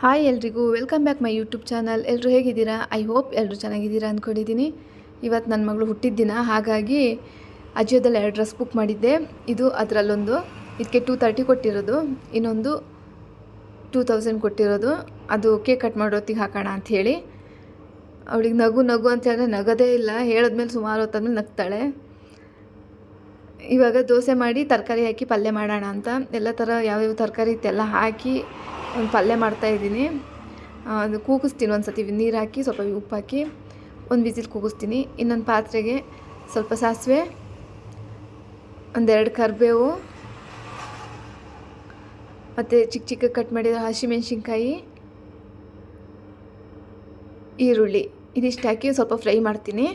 Hi ಎಲ್ರಿಗೂ, welcome back my YouTube channel. ಎಲ್ಲರೂ ಹೇಗಿದ್ದೀರಾ? ಐ ಹೋಪ್ ಎಲ್ಲರೂ ಚೆನ್ನಾಗಿದ್ದೀರಾ ಅಂದ್ಕೊಂಡಿದ್ದೀನಿ ಇವತ್ತು ನನ್ನ ಮಗಳು ಹುಟ್ಟಿದ ದಿನ, ಹಾಗಾಗಿ ಅಜಿಯೋದಲ್ಲಿ ಎರಡು ಡ್ರೆಸ್ ಬುಕ್ ಮಾಡಿದ್ದೆ. ಇದು ಅದರಲ್ಲೊಂದು. ಇದಕ್ಕೆ ಟೂ ತರ್ಟಿ ಕೊಟ್ಟಿರೋದು. ಇನ್ನೊಂದು ಟೂ ತೌಸಂಡ್ ಕೊಟ್ಟಿರೋದು. ಅದು ಕೇಕ್ ಕಟ್ ಮಾಡೋತ್ತಿಗೆ ಹಾಕೋಣ ಅಂಥೇಳಿ ಅವಳಿಗೆ ನಗು ನಗು ಅಂತ ಹೇಳಿದ್ರೆ ನಗೋದೇ ಇಲ್ಲ. ಹೇಳಿದ್ಮೇಲೆ ಸುಮಾರು ಹೊತ್ತಾದ್ಮೇಲೆ ನಗ್ತಾಳೆ. ಇವಾಗ ದೋಸೆ ಮಾಡಿ ತರಕಾರಿ ಹಾಕಿ ಪಲ್ಯ ಮಾಡೋಣ ಅಂತ. ಎಲ್ಲ ಥರ ಯಾವ್ಯಾವ ತರಕಾರಿ ಇತ್ತೆಲ್ಲ ಹಾಕಿ ಒಂದು ಪಲ್ಯ ಮಾಡ್ತಾಯಿದ್ದೀನಿ ಅದು ಕೂಗಿಸ್ತೀನಿ ಒಂದು ಸತಿ ನೀರು ಹಾಕಿ, ಸ್ವಲ್ಪ ಉಪ್ಪು ಹಾಕಿ, ಒಂದು ಬಿಸಿಲು ಕೂಗಿಸ್ತೀನಿ. ಇನ್ನೊಂದು ಪಾತ್ರೆಗೆ ಸ್ವಲ್ಪ ಸಾಸಿವೆ, ಒಂದೆರಡು ಕರಿಬೇವು, ಮತ್ತು ಚಿಕ್ಕ ಚಿಕ್ಕ ಕಟ್ ಮಾಡಿದ ಹಸಿಮೆಣ್ಸಿನ್ಕಾಯಿ, ಈರುಳ್ಳಿ. ಇದಿಷ್ಟು ಹಾಕಿ ಸ್ವಲ್ಪ ಫ್ರೈ ಮಾಡ್ತೀನಿ.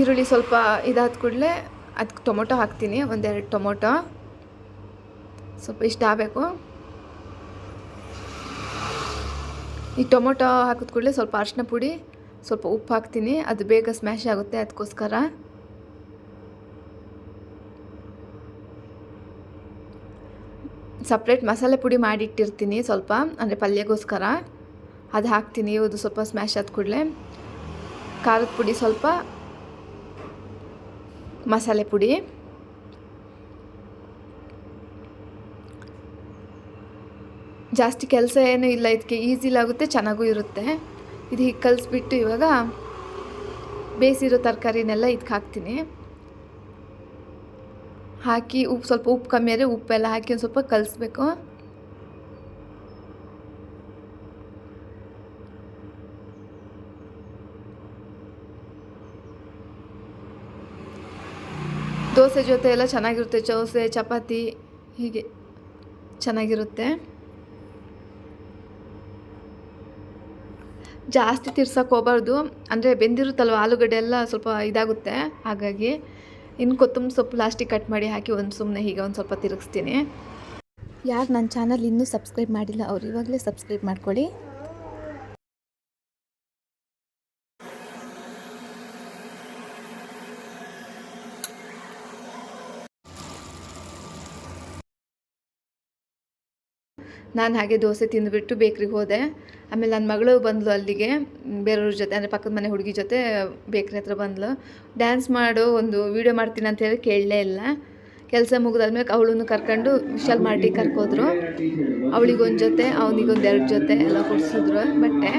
ಈರುಳ್ಳಿ ಸ್ವಲ್ಪ ಇದಾದ ಕೂಡಲೇ ಅದಕ್ಕೆ ಟೊಮೊಟೊ ಹಾಕ್ತೀನಿ, ಒಂದೆರಡು ಟೊಮೊಟೊ. ಸ್ವಲ್ಪ ಇಷ್ಟ ಆಗಬೇಕು. ಈ ಟೊಮೊಟೊ ಹಾಕಿದ ಕೂಡಲೇ ಸ್ವಲ್ಪ ಅರಿಶಿನ ಪುಡಿ, ಸ್ವಲ್ಪ ಉಪ್ಪು ಹಾಕ್ತೀನಿ. ಅದು ಬೇಗ ಸ್ಮ್ಯಾಶ್ ಆಗುತ್ತೆ ಅದಕ್ಕೋಸ್ಕರ. ಸಪ್ರೇಟ್ ಮಸಾಲೆ ಪುಡಿ ಮಾಡಿಟ್ಟಿರ್ತೀನಿ ಸ್ವಲ್ಪ, ಅಂದರೆ ಪಲ್ಯಗೋಸ್ಕರ. ಅದು ಹಾಕ್ತೀನಿ, ಅದು ಸ್ವಲ್ಪ ಸ್ಮ್ಯಾಶ್ ಆದ ಕೂಡಲೇ. ಖಾರದ ಪುಡಿ ಸ್ವಲ್ಪ ಮಸಾಲೆ ಪುಡಿ. ಜಾಸ್ತಿ ಕೆಲಸ ಏನೂ ಇಲ್ಲ, ಇದಕ್ಕೆ ಈಸಿಲಾಗುತ್ತೆ ಚೆನ್ನಾಗೂ ಇರುತ್ತೆ. ಇದು ಹೀಗೆ ಕಲಿಸ್ಬಿಟ್ಟು ಇವಾಗ ಬೇಯಿಸಿರೋ ತರಕಾರಿನೆಲ್ಲ ಇದಕ್ಕೆ ಹಾಕ್ತೀನಿ. ಹಾಕಿ ಉಪ್ಪು ಸ್ವಲ್ಪ ಉಪ್ಪು ಕಮ್ಮಿ ಆದರೆ ಉಪ್ಪೆಲ್ಲ ಹಾಕಿ ಒಂದು ಸ್ವಲ್ಪ ಕಲಿಸ್ಬೇಕು. ದೋಸೆ ಜೊತೆ ಎಲ್ಲ ಚೆನ್ನಾಗಿರುತ್ತೆ, ದೋಸೆ, ಚಪಾತಿ ಹೀಗೆ ಚೆನ್ನಾಗಿರುತ್ತೆ. ಜಾಸ್ತಿ ತಿರ್ಸಕ್ಕೆ ಹೋಗ್ಬಾರ್ದು. ಅಂದರೆ ಬೆಂದಿರುತ್ತಲ್ವ ಆಲೂಗಡ್ಡೆ ಎಲ್ಲ ಸ್ವಲ್ಪ ಇದಾಗುತ್ತೆ. ಹಾಗಾಗಿ ಇನ್ನು ಕೊತ್ತಂಬರಿ ಸೊಪ್ಪು ಪ್ಲಾಸ್ಟಿಕ್ ಕಟ್ ಮಾಡಿ ಹಾಕಿ ಒಂದು ಸುಮ್ಮನೆ ಹೀಗೆ ಒಂದು ಸ್ವಲ್ಪ ತಿರುಗಿಸ್ತೀನಿ. ಯಾರು ನನ್ನ ಚಾನಲ್ ಇನ್ನೂ ಸಬ್ಸ್ಕ್ರೈಬ್ ಮಾಡಿಲ್ಲ ಅವ್ರು ಇವಾಗಲೇ ಸಬ್ಸ್ಕ್ರೈಬ್ ಮಾಡ್ಕೊಳ್ಳಿ. ನಾನು ಹಾಗೆ ದೋಸೆ ತಿಂದುಬಿಟ್ಟು ಬೇಕ್ರಿಗೆ ಹೋದೆ. ಆಮೇಲೆ ನನ್ನ ಮಗಳು ಬಂದಳು ಅಲ್ಲಿಗೆ, ಬೇರೆಯವ್ರ ಜೊತೆ, ಅಂದರೆ ಪಕ್ಕದ ಮನೆ ಹುಡುಗಿ ಜೊತೆ ಬೇಕ್ರಿ ಹತ್ರ ಬಂದಳು ಡ್ಯಾನ್ಸ್ ಮಾಡು ಒಂದು ವೀಡಿಯೋ ಮಾಡ್ತೀನಿ ಅಂತ ಹೇಳಿ ಕೇಳಲೇ ಇಲ್ಲ. ಕೆಲಸ ಮುಗಿದಾದ್ಮೇಲೆ ಅವಳನ್ನು ಕರ್ಕೊಂಡು ವಿಶಾಲ್ ಮಾರ್ಟಿಗೆ ಕರ್ಕೋದ್ರು. ಅವಳಿಗೊಂದು ಜೊತೆ ಅವನಿಗೊಂದು ಎರಡು ಜೊತೆ ಎಲ್ಲ ಕೊಡಿಸಿದ್ರು. ಬಟ್ಟೆ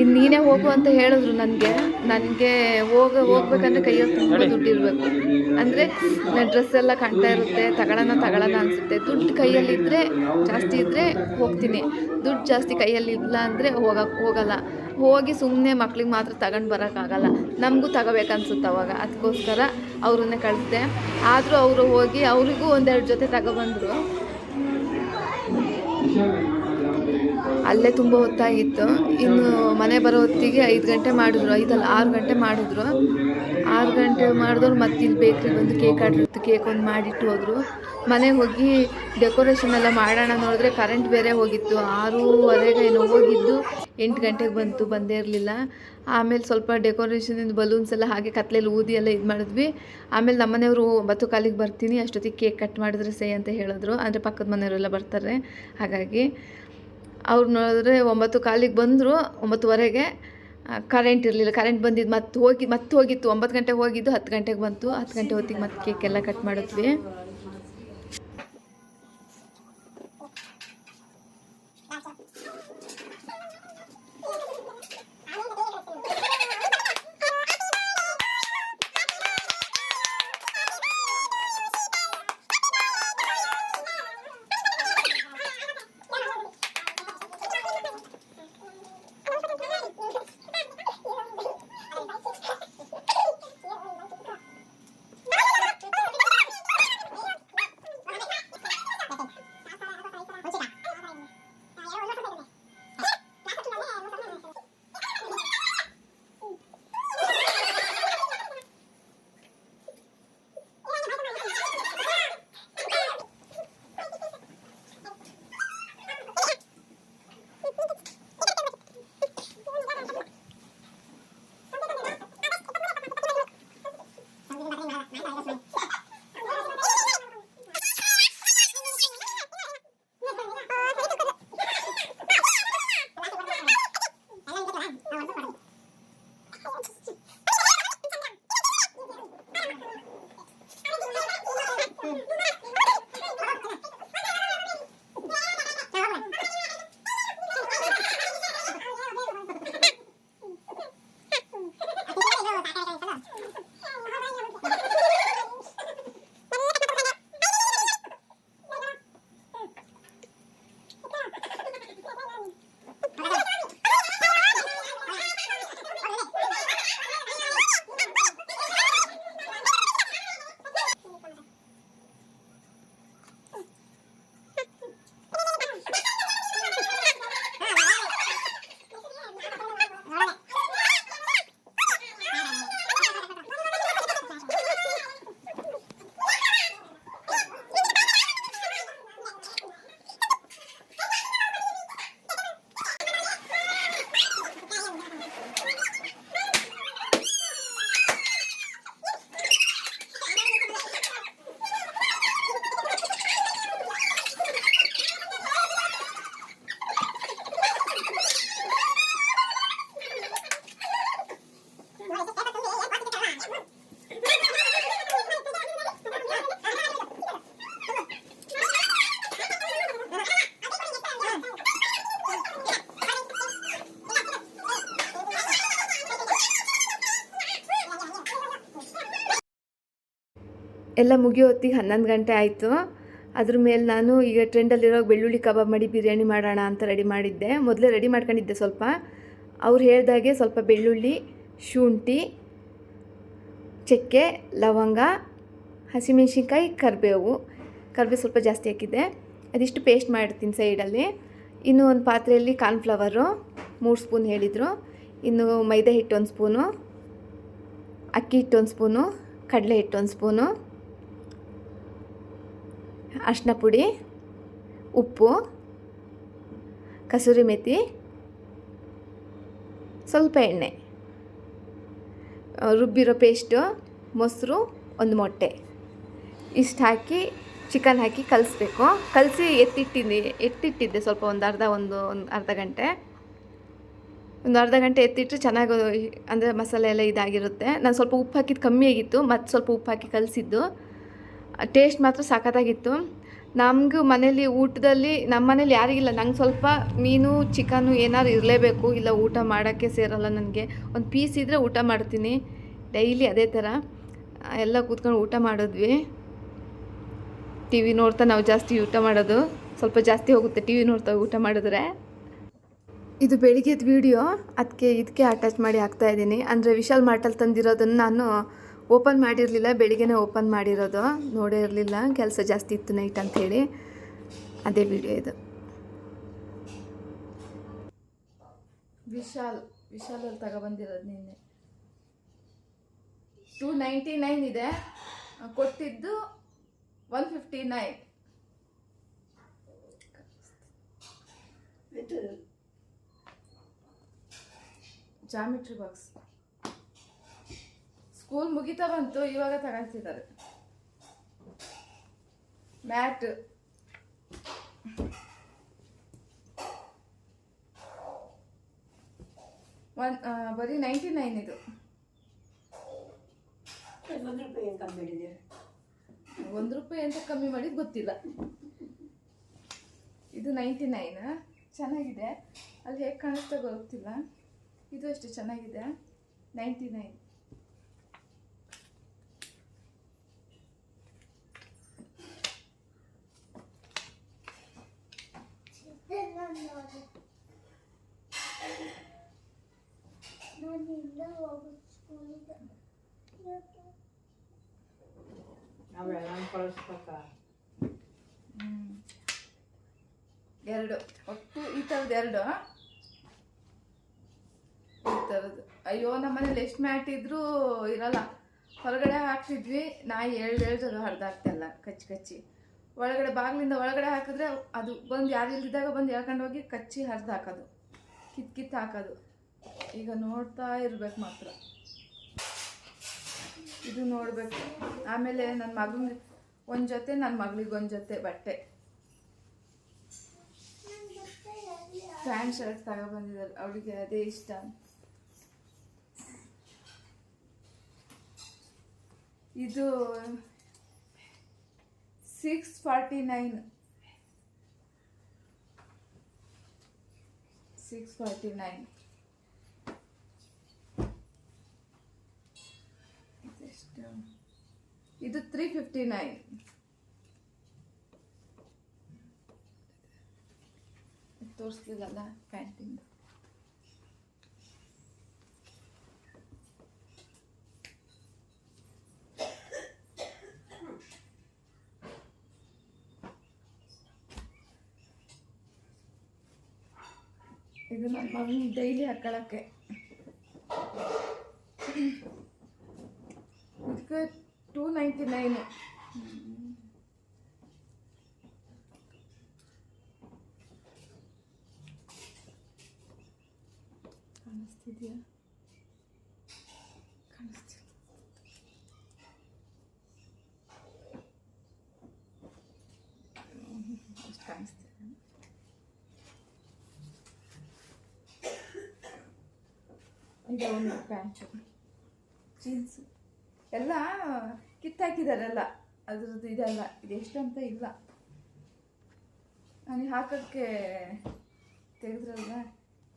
ಇನ್ನು ನೀನೇ ಹೋಗು ಅಂತ ಹೇಳಿದ್ರು ನನಗೆ. ನನಗೆ ಹೋಗ ಹೋಗ್ಬೇಕಂದ್ರೆ ಕೈಯಲ್ಲಿ ತುಂಬ ದುಡ್ಡಿರಬೇಕು. ಅಂದರೆ ನನ್ನ ಡ್ರೆಸ್ ಎಲ್ಲ ಕಾಣ್ತಾ ಇರುತ್ತೆ ತಗೊಳ್ಳೋಣ ತಗೊಳ್ಳೋಣ ಅನಿಸುತ್ತೆ. ದುಡ್ಡು ಕೈಯಲ್ಲಿದ್ದರೆ ಜಾಸ್ತಿ ಇದ್ದರೆ ಹೋಗ್ತೀನಿ. ದುಡ್ಡು ಜಾಸ್ತಿ ಕೈಯಲ್ಲಿ ಇಲ್ಲ ಅಂದರೆ ಹೋಗಕ್ಕೆ ಹೋಗಲ್ಲ. ಹೋಗಿ ಸುಮ್ಮನೆ ಮಕ್ಳಿಗೆ ಮಾತ್ರ ತಗೊಂಡು ಬರೋಕ್ಕಾಗಲ್ಲ. ನಮಗೂ ತಗೋಬೇಕನ್ಸುತ್ತೆ ಅವಾಗ. ಅದಕ್ಕೋಸ್ಕರ ಅವ್ರನ್ನೇ ಕಳಿಸಿದೆ. ಆದರೂ ಅವರು ಹೋಗಿ ಅವರಿಗೂ ಒಂದೆರಡು ಜೊತೆ ತಗೊಬಂದರು. ಅಲ್ಲೇ ತುಂಬ ಹೊತ್ತಾಗಿತ್ತು. ಇನ್ನು ಮನೆ ಬರೋ ಹೊತ್ತಿಗೆ ಐದು ಗಂಟೆ ಮಾಡಿದ್ರು. ಐದಲ್ಲ ಆರು ಗಂಟೆ ಮಾಡಿದ್ರು. ಆರು ಗಂಟೆ ಮಾಡಿದವ್ರು ಮತ್ತೆ ಇಲ್ಲಿ ಬೇಕ್ರಿ ಬಂದು ಕೇಕ್ ಆರ್ಡ್ರ್ ಕೇಕ್ ಒಂದು ಮಾಡಿಟ್ಟು ಹೋದರು. ಮನೆಗೆ ಹೋಗಿ ಡೆಕೋರೇಷನ್ ಎಲ್ಲ ಮಾಡೋಣ ನೋಡಿದ್ರೆ ಕರೆಂಟ್ ಬೇರೆ ಹೋಗಿತ್ತು. ಆರೂವರೆಗೆ ಏನೋ ಹೋಗಿದ್ದು. ಎಂಟು ಗಂಟೆಗೆ ಬಂತು, ಬಂದೇ ಇರಲಿಲ್ಲ. ಆಮೇಲೆ ಸ್ವಲ್ಪ ಡೆಕೋರೇಷನಿಂದ ಬಲೂನ್ಸ್ ಎಲ್ಲ ಹಾಗೆ ಕತ್ಲೆಯಲ್ಲಿ ಊದಿ ಎಲ್ಲ ಇದು ಮಾಡಿದ್ವಿ. ಆಮೇಲೆ ನಮ್ಮನೆಯವರು ಒಂಬತ್ತು ಕಾಲಿಗೆ ಬರ್ತೀನಿ, ಅಷ್ಟೊತ್ತಿಗೆ ಕೇಕ್ ಕಟ್ ಮಾಡಿದ್ರೆ ಸೇ ಅಂತ ಹೇಳಿದ್ರು. ಅಂದರೆ ಪಕ್ಕದ ಮನೆಯವರೆಲ್ಲ ಬರ್ತಾರೆ. ಹಾಗಾಗಿ ಅವ್ರು ನೋಡಿದ್ರೆ ಒಂಬತ್ತು ಕಾಲಿಗೆ ಬಂದರು, ಒಂಬತ್ತುವರೆಗೆ ಕರೆಂಟ್ ಇರಲಿಲ್ಲ. ಕರೆಂಟ್ ಬಂದಿದ್ದು ಮತ್ತೆ ಹೋಗಿ ಮತ್ತೆ ಹೋಗಿತ್ತು. ಒಂಬತ್ತು ಗಂಟೆಗೆ ಹೋಗಿದ್ದು, ಹತ್ತು ಗಂಟೆಗೆ ಬಂತು. ಹತ್ತು ಗಂಟೆ ಹೊತ್ತಿಗೆ ಮತ್ತೆ ಕೇಕ್ ಎಲ್ಲ ಕಟ್ ಮಾಡಿದ್ವಿ. ಎಲ್ಲ ಮುಗಿಯೋ ಹೊತ್ತಿಗೆ ಹನ್ನೊಂದು ಗಂಟೆ ಆಯಿತು. ಅದ್ರ ಮೇಲೆ ನಾನು ಈಗ ಟ್ರೆಂಡಲ್ಲಿರೋ ಬೆಳ್ಳುಳ್ಳಿ ಕಬಾಬ್ ಮಾಡಿ ಬಿರಿಯಾನಿ ಮಾಡೋಣ ಅಂತ ರೆಡಿ ಮಾಡಿದ್ದೆ. ಮೊದಲೇ ರೆಡಿ ಮಾಡ್ಕೊಂಡಿದ್ದೆ ಸ್ವಲ್ಪ. ಅವ್ರು ಹೇಳ್ದಾಗೆ ಸ್ವಲ್ಪ ಬೆಳ್ಳುಳ್ಳಿ, ಶುಂಠಿ, ಚಕ್ಕೆ, ಲವಂಗ, ಹಸಿಮೆಣ್ಸಿನ್ಕಾಯಿ, ಕರಿಬೇವು. ಕರಿಬೇವು ಸ್ವಲ್ಪ ಜಾಸ್ತಿ ಹಾಕಿದ್ದೆ. ಅದಿಷ್ಟು ಪೇಸ್ಟ್ ಮಾಡಿರ್ತೀನಿ ಸೈಡಲ್ಲಿ. ಇನ್ನು ಒಂದು ಪಾತ್ರೆಯಲ್ಲಿ ಕಾರ್ನ್ಫ್ಲವರು ಮೂರು ಸ್ಪೂನ್ ಹೇಳಿದರು. ಇನ್ನು ಮೈದಾ ಹಿಟ್ಟು ಒಂದು ಸ್ಪೂನು, ಅಕ್ಕಿ ಹಿಟ್ಟು ಒಂದು ಸ್ಪೂನು, ಕಡಲೆ ಹಿಟ್ಟು ಒಂದು ಸ್ಪೂನು. ಅರಿಶಿನ ಪುಡಿ, ಉಪ್ಪು, ಕಸೂರಿ ಮೆಥಿ ಸ್ವಲ್ಪ ಎಣ್ಣೆ. ರುಬ್ಬಿರೋ ಪೇಸ್ಟು ಮೊಸರು, ಒಂದು ಮೊಟ್ಟೆ. ಇಷ್ಟು ಹಾಕಿ ಚಿಕನ್ ಹಾಕಿ ಕಲಿಸ್ಬೇಕು. ಕಲಸಿ ಎತ್ತಿಟ್ಟಿದ್ದೆ ಎತ್ತಿಟ್ಟಿದ್ದೆ ಸ್ವಲ್ಪ ಒಂದು ಅರ್ಧ, ಒಂದು ಒಂದು ಅರ್ಧ ಗಂಟೆ. ಒಂದು ಅರ್ಧ ಗಂಟೆ ಎತ್ತಿಟ್ಟು ಚೆನ್ನಾಗಿ ಅಂದರೆ ಮಸಾಲೆ ಎಲ್ಲ ಇದಾಗಿರುತ್ತೆ. ನಾನು ಸ್ವಲ್ಪ ಉಪ್ಪು ಹಾಕಿದ್ದು ಕಮ್ಮಿ ಆಗಿತ್ತು, ಮತ್ತು ಸ್ವಲ್ಪ ಉಪ್ಪು ಹಾಕಿ ಕಲಿಸಿದ್ದು. ಟೇಸ್ಟ್ ಮಾತ್ರ ಸಖತ್ತಾಗಿತ್ತು ನಮಗೂ ಮನೇಲಿ ಊಟದಲ್ಲಿ ನಮ್ಮ ಮನೇಲಿ ಯಾರಿಗಿಲ್ಲ ನಂಗೆ ಸ್ವಲ್ಪ ಮೀನು, ಚಿಕನು ಏನಾದ್ರು ಇರಲೇಬೇಕು. ಇಲ್ಲ ಊಟ ಮಾಡೋಕ್ಕೆ ಸೇರಲ್ಲ ನನಗೆ. ಒಂದು ಪೀಸ್ ಇದ್ದರೆ ಊಟ ಮಾಡ್ತೀನಿ. ಡೈಲಿ ಅದೇ ಥರ. ಎಲ್ಲ ಕೂತ್ಕೊಂಡು ಊಟ ಮಾಡಿದ್ವಿ. ಟಿ ವಿ ನೋಡ್ತಾ ನಾವು ಜಾಸ್ತಿ ಊಟ ಮಾಡೋದು. ಸ್ವಲ್ಪ ಜಾಸ್ತಿ ಹೋಗುತ್ತೆ ಟಿ ವಿ ನೋಡ್ತಾ ಊಟ ಮಾಡಿದ್ರೆ. ಇದು ಬೆಳಿಗ್ಗೆದ ವಿಡಿಯೋ. ಅದಕ್ಕೆ ಇದಕ್ಕೆ ಅಟ್ಯಾಚ್ ಮಾಡಿ ಹಾಕ್ತಾಯಿದ್ದೀನಿ ಅಂದರೆ ವಿಶಾಲ್ ಮಾರ್ಟಲ್ಲಿ ತಂದಿರೋದನ್ನು ನಾನು ಓಪನ್ ಮಾಡಿರಲಿಲ್ಲ ಬೆಳಿಗ್ಗೆನೇ ಓಪನ್ ಮಾಡಿರೋದು ನೋಡೇ ಇರಲಿಲ್ಲ ಕೆಲಸ ಜಾಸ್ತಿ ಇತ್ತು ನೈಟ್ ಅಂಥೇಳಿ. ಅದೇ ವಿಡಿಯೋ ಇದು. ವಿಶಾಲ್ ವಿಶಾಲಲ್ಲಿ ತಗೊಬಂದಿರೋದು ನಿನ್ನೆ. ಟೂ ನೈಂಟಿ ನೈನ್ ಇದೆ ಕೊಟ್ಟಿದ್ದು one fifty nine geometry box school ಮುಗಿತಾ ಬಂತು ಇವಾಗ ತಗೊಂತಿದ್ದಾರೆ. ಮ್ಯಾಟ್. ಒನ್ ಬರೀ ನೈಂಟಿ ನೈನ್ ಇದು. ಒಂದು ರೂಪಾಯಿ ಏನು ಕಮ್ಮಿ ಮಾಡಿದ್ದೀರಿ? ಒಂದು ರೂಪಾಯಿ ಅಂತ ಕಮ್ಮಿ ಮಾಡಿದ್ದು ಗೊತ್ತಿಲ್ಲ. ಇದು ನೈಂಟಿ ನೈನ್ ಚೆನ್ನಾಗಿದೆ. ಅಲ್ಲಿ ಹೇಗೆ ಕಾಣಿಸ್ತಾ ಗೊತ್ತಿಲ್ಲ. ಇದು ಅಷ್ಟೇ ಚೆನ್ನಾಗಿದೆ. ನೈಂಟಿ ನೈನ್ ನಾವೆಲ್ಲ ಕಳಿಸ್ಬೇಕ ಎರಡು. ಒಟ್ಟು ಈ ಥರದ್ದು ಎರಡು ಈ ಥರದ್ದು ಅಯ್ಯೋ, ನಮ್ಮ ಮನೇಲಿ ಎಷ್ಟು ಮ್ಯಾಟ್ ಇದ್ರೂ ಇರಲ್ಲ. ಹೊರಗಡೆ ಹಾಕ್ತಿದ್ವಿ. ನಾಯಿ ಎಳ್ದು ಎಳ್ದು ಅದು ಹರಿದಾಗ್ತಲ್ಲ ಕಚ್ಚಿ ಕಚ್ಚಿ. ಒಳಗಡೆ ಬಾಗಿಲಿಂದ ಒಳಗಡೆ ಹಾಕಿದ್ರೆ ಅದು ಬಂದು ಯಾರು ಇಲ್ದಿದ್ದಾಗ ಬಂದು ಎಳ್ಕೊಂಡು ಹೋಗಿ ಕಚ್ಚಿ ಹರಿದು ಹಾಕೋದು. ಕಿತ್ ಕಿತ್ತು ಹಾಕೋದು. ಈಗ ನೋಡ್ತಾ ಇರ್ಬೇಕು ಮಾತ್ರ. ಇದು ನೋಡಬೇಕು. ಆಮೇಲೆ ನನ್ನ ಮಗನಿಗೆ ಒಂದು ಜೊತೆ ನನ್ನ ಮಗಳಿಗೆ ಒಂದು ಜೊತೆ ಬಟ್ಟೆ. ಪ್ಯಾಂಟ್, ಶರ್ಟ್ ತಗೊಬಂದಿದ್ದಾರೆ. ಅವಳಿಗೆ ಅದೇ ಇಷ್ಟ ಇದು six forty nine six forty nine ಇದು ತ್ರೀ ಫಿಫ್ಟಿ ನೈನ್ ತೋರಿಸ್ಲಿಲ್ಲಲ್ಲ ಪ್ಯಾಂಟಿಂದು ಇದು ನನ್ನ ಮಗನ ಡೈಲಿ ಹಾಕೊಳ್ಳೋಕ್ಕೆ ಇದಕ್ಕೆ ಟೂ ನೈಂಟಿ ನೈನು ಕಾಣಿಸ್ತಿದ್ಯಾ? ಇದು ಒಂದು ಪ್ಯಾಂಟು. ಜೀನ್ಸ್ ಎಲ್ಲ ಕಿತ್ತಾಕಿದಾರಲ್ಲ. ಅದ್ರದ್ದು ಇದೆಲ್ಲ. ಇದು ಎಷ್ಟು ಅಂತ ಇಲ್ಲ. ನನಗೆ ಹಾಕೋಕ್ಕೆ ತೆಗೆದ್ರಲ್ಲ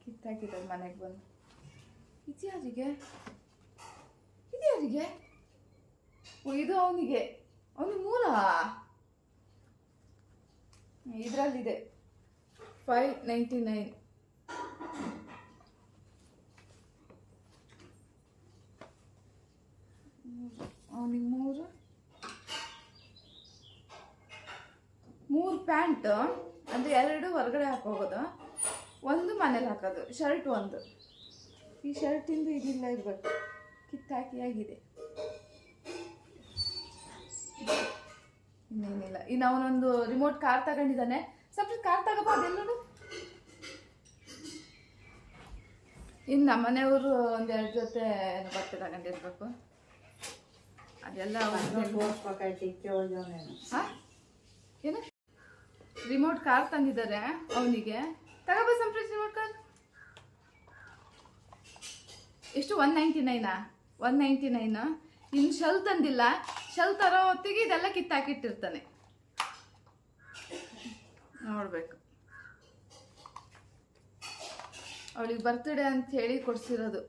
ಕಿತ್ತಾಕಿದ್ದಾರೆ ಮನೆಗೆ ಬಂದು. ಇದು ಯಾರಿಗೆ? ಇದು ಯಾರಿಗೆ? ಓ, ಇದು ಅವನಿಗೆ. ಅವನು ಮೂಲ? ಇದರಲ್ಲಿದೆ. ಫೈವ್ ನೈಂಟಿ ನೈನ್ ಅವನಿಗೆ ಮೂರು ಮೂರು ಪ್ಯಾಂಟ್ ಅಂದರೆ ಎರಡು ಹೊರಗಡೆ ಹಾಕೋಗೋದು ಒಂದು ಮನೇಲಿ ಹಾಕೋದು, ಶರ್ಟ್ ಒಂದು. ಈ ಶರ್ಟಿಂದು ಇದಿಲ್ಲ ಇರಬೇಕು. ಕಿತ್ತಾಕಿ ಆಗಿದೆ. ಇನ್ನೇನಿಲ್ಲ. ಇನ್ನು ಅವನೊಂದು ರಿಮೋಟ್ ಕಾರ್ ತಗೊಂಡಿದ್ದಾನೆ. ಸ್ವಲ್ಪ ಕಾರ್ ತಗೋಬಾರ್ದು ಎಲ್ಲರೂ? ಇನ್ನು ನಮ್ಮನೆಯವರು ಒಂದೆರಡು ಜೊತೆ ಬಟ್ಟೆ ತಗೊಂಡಿರ್ಬೇಕು. ಅದೆಲ್ಲ? ಏನು. ರಿಮೋಟ್ ಕಾರ್ ತಂದಿದ್ದಾರೆ ಅವನಿಗೆ. ತಗೋಬ ಸಂಪ್ರೀತ್ ರಿಮೋಟ್ ಕಾರ್ ಎಷ್ಟು? ಒನ್ ನೈಂಟಿ ನೈನಾ ಒನ್ ನೈಂಟಿ ನೈನ್ ಇನ್ನು ಶೆಲ್ ತಂದಿಲ್ಲ. ಶೆಲ್ ತರೋ ಹೊತ್ತಿಗೆ ಇದೆಲ್ಲ ಕಿತ್ತಾಕಿಟ್ಟಿರ್ತಾನೆ. ನೋಡ್ಬೇಕು. ಅವಳಿಗೆ ಬರ್ತಡೇ ಅಂತ ಹೇಳಿ ಕೊಡ್ಸಿರೋದು.